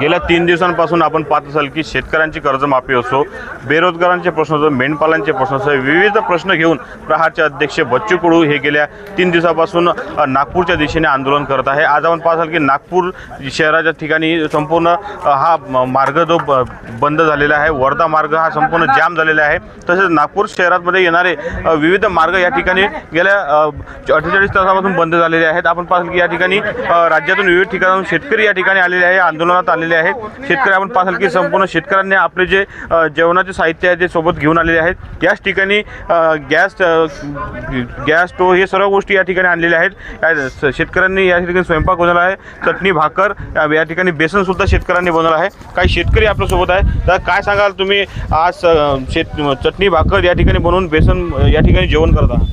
गेल्या तीन दिवसांपासून आपण पाहत असाल की शेतकऱ्यांची कर्जमाफी असो बेरोजगारांचे प्रश्न असो मेंढपालांचे प्रश्न असो विविध प्रश्न घेऊन प्रहारचे अध्यक्ष बच्चू कडू हे गेल्या तीन दिवसापासून नागपूरच्या दिशेने आंदोलन करत आहे. आज आपण पाहत असाल की नागपूर शहराच्या ठिकाणी संपूर्ण हा मार्ग जो ब- बंद झालेला आहे वर्धा मार्ग हा संपूर्ण जाम झालेला आहे. तसेच नागपूर शहरामध्ये येणारे विविध मार्ग या ठिकाणी गेल्या अठ्ठेचाळीस तासापासून बंद झालेले आहेत. आपण पाहाल की या ठिकाणी राज्यातून विविध ठिकाणाहून शेतकरी या ठिकाणी आलेले आहे. आंदोलनात आलेले आहेत. शेतकरी आपण पाहाल की संपूर्ण शेतकऱ्यांनी आपले जे जेवणाचे साहित्य आहे ते सोबत घेऊन आलेले आहेत. याच ठिकाणी गॅस गॅस स्टोव हे सर्व गोष्टी या ठिकाणी आणलेल्या आहेत. या शेतकऱ्यांनी या ठिकाणी स्वयंपाक बनवला आहे. चटणी भाकर या- ठिकाणी बेसन सुद्धा शेतकऱ्यांनी बनवलं आहे. काही शेतकरी आपल्यासोबत आहे तर काय सांगाल तुम्ही? आज शेत चटणी भाकर या ठिकाणी बनवून बेसन या ठिकाणी जेवण करता.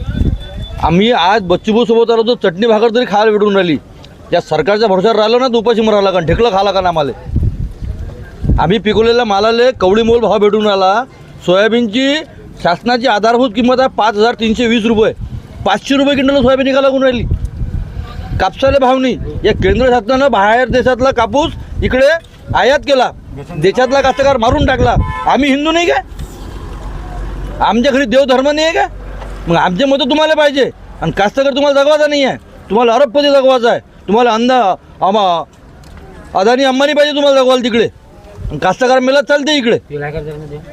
आम्ही आज बच्चूभाऊ सोबत आलो तर चटणी भाकर तरी खायला भेटून राहिली. या सरकारच्या भरोशावर राहिलो ना तर उपाशी मरायला का ढेकलं खाला का आम्हाला आम्ही पिकवलेल्या मालाले कवळी मोल भाव भेटून राहिला. सोयाबीनची शासनाची आधारभूत किंमत आहे पाच हजार तीनशे वीस रुपये. पाचशे रुपये क्विंटल सोयाबीन निघाला लागून राहिली. कापसाला भाव नाही. या केंद्र शासनानं बाहेर देशातला कापूस इकडे आयात केला. देशातला कास्तकार मारून टाकला. आम्ही हिंदू नाही काय आमच्या घरी देवधर्म नाही आहे का? मग आमचे मतं तुम्हाला पाहिजे. आणि कास्तकार तुम्हाला जगवायचा नाही आहे. तुम्हाला अरबपती जगवायचा आहे. तुम्हाला अंदा आमा अदानी अंबानी पाहिजे तुम्हाला जगवायला तिकडे. कास्तकार मेला चालते इकडे.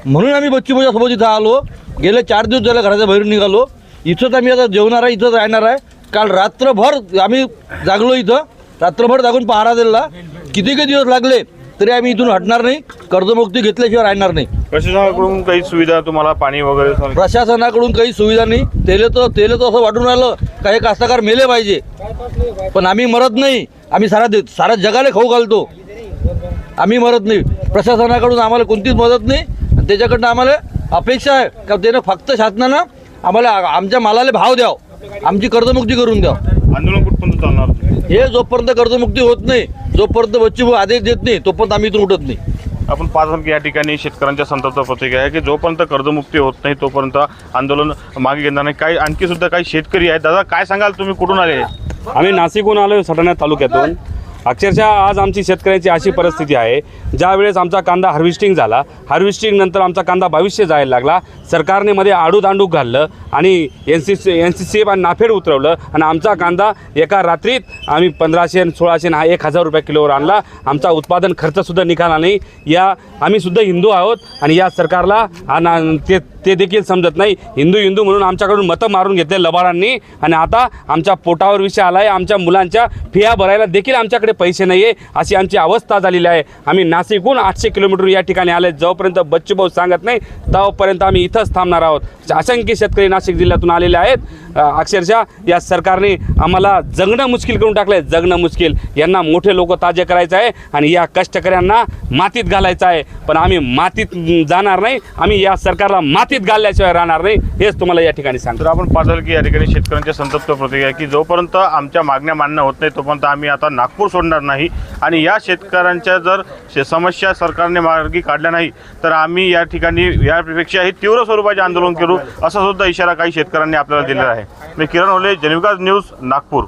म्हणून आम्ही बच्चूभाऊच्या सोबत इथं आलो. गेले चार दिवस झाले घराच्या बाहेर निघालो. इथंच आम्ही आता जेवणार आहे इथंच राहणार आहे. काल रात्रभर आम्ही जागलो इथं. रात्रभर जागून पहारा दिला. किती काही दिवस लागले? तरी आम्ही इथून हटणार नाही कर्जमुक्ती घेतल्याशिवाय राहणार नाही. प्रशासनाकडून काही सुविधा तुम्हाला पाणी वगैरे प्रशासनाकडून काही सुविधा नाही. तेले तर तेले तर असं वाटून राहिलं काही कास्तकार मेले पाहिजे. पण आम्ही मरत नाही. आम्ही सारा दे सारा जगाला खाऊ घालतो. आम्ही मरत नाही. प्रशासनाकडून आम्हाला कोणतीच मदत नाही. आणि त्याच्याकडनं आम्हाला अपेक्षा आहे का त्यानं फक्त शासनानं आम्हाला आ- आमच्या मालाला भाव द्याव. आमची कर्जमुक्ती करून द्याव. आंदोलन कुठपर्यंत चालणार? हे जोपर्यंत कर्जमुक्ती होत नाही जोपर्यंत बच्चूभाऊ आदेश देत नाही तोपर्यंत आम्ही इथून उठत नाही. आपण की या ठिकाणी शेतकऱ्यांच्या संतापचं प्रतीक आहे की जोपर्यंत कर्जमुक्ती होत नाही तोपर्यंत आंदोलन मागे घेणार नाही. काही आणखी सुद्धा काही शेतकरी आहेत. दादा काय सांगाल? तुम्ही कुठून आले? आम्ही नाशिकहून आलो आहे सटाणा तालुक्यातून. अक्षरशः आज आमची शेतकऱ्यांची अशी परिस्थिती आहे. ज्या वेळेस आमचा कांदा हार्वेस्टिंग झाला हार्वेस्टिंग नंतर आमचा कांदा भविष्य जायला लागला. सरकारने मध्ये आडूदांडूक घाललं आणि N C C N C C F आणि नाफेड उतरवलं आणि आमचा कांदा एका रात्रीत आम्ही पंधराशे आणि सोळाशे आणि हा एक हजार रुपये किलोवर आणला. आमचा उत्पादन खर्चसुद्धा निघाला नाही. या आम्ही सुद्धा हिंदू आहोत आणि या सरकारला आणि ते ते देखील समजत नाही. हिंदू हिंदू म्हणून आमच्याकडून मतं मारून घेतले लबाडांनी. आणि आता आमच्या पोटावर विषय आला आहे आमच्या मुलांच्या फिया भरायला देखील आमच्याकडे पैसे नाही आहे अशी आमची अवस्था झालेली आहे. आम्ही नाशिकहून आठशे किलोमीटर या ठिकाणी आले जोपर्यंत बच्चूभाऊ सांगत नाही तोपर्यंत आम्ही इथंच थांबणार आहोत. असंख्य शेतकरी नाशिक जिल्ह्यातून आलेले आहेत. अक्षरशः या सरकारने आम्हाला जगणं मुश्किल करून टाकलं आहे जगणं मुश्किल. यांना मोठे लोक ताजे करायचं आहे आणि या कष्टकऱ्यांना मातीत घालायचं आहे. पण आम्ही मातीत जाणार नाही. आम्ही या सरकारला मातीत घालल्याशिवाय राहणार नाही. हेच तुम्हाला या ठिकाणी सांगतो. आपण पाहतो की या ठिकाणी शेतकऱ्यांच्या संतप्त प्रतीक आहे की जोपर्यंत आमच्या मागण्या मान्य होत नाही तोपर्यंत आम्ही आता नागपूर सोडणार नाही. आणि या शेतकऱ्यांच्या जर शे- समस्या सरकारने मार्गी काढल्या नाही तर आम्ही या ठिकाणी यापेक्षाही तीव्र स्वरूपाचे आंदोलन करू असा सुद्धा इशारा काही शेतकऱ्यांनी आपल्याला दिलेला आहे. मी किरण ओले जनविकास न्यूज नागपूर.